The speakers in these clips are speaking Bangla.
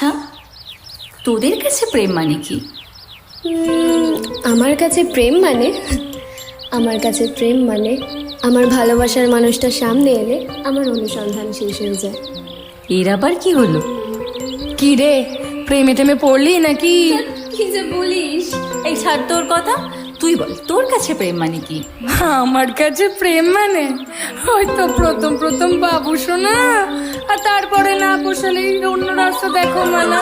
আচ্ছা তোদের কাছে প্রেম মানে কি? আমার কাছে প্রেম মানে আমার কাছে প্রেম মানে আমার ভালোবাসার মানুষটা সামনে এলে আমার অনুসন্ধান শেষ হয়ে যায়। এর আবার কি হলো? কি রে প্রেমে টেমে পড়লি নাকি? কি যে বলিস এই ছাড় তোর কথা তুই বল তোর কাছে প্রেম মানে কি? আমার কাছে প্রেম মানে? হয়তো প্রথম প্রথম বাবু শোনা আর তারপরে না পোষালে অন্য রাস্তা দেখো মানা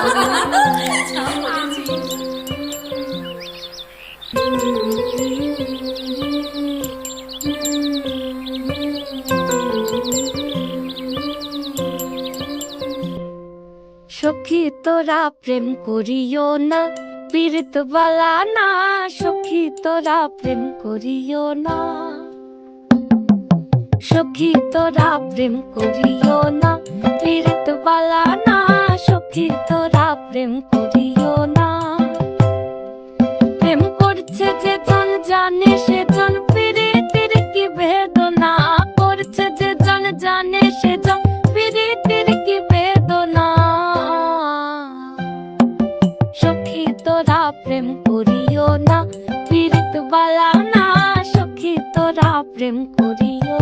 সখী তোরা প্রেম করিও না। পীড়িত বালা না, সখী তোরা প্রেম করিও না। সখী তোরা প্রেম করিও না পীড়িত বালা না, সখী তোরা প্রেম করিও না। প্রেম করছে যে জন জানে সে জন পীড়িতের কি বেদনা তোরা প্রেম করিও না পীড়িত বালা না সখী তোরা প্রেম করিও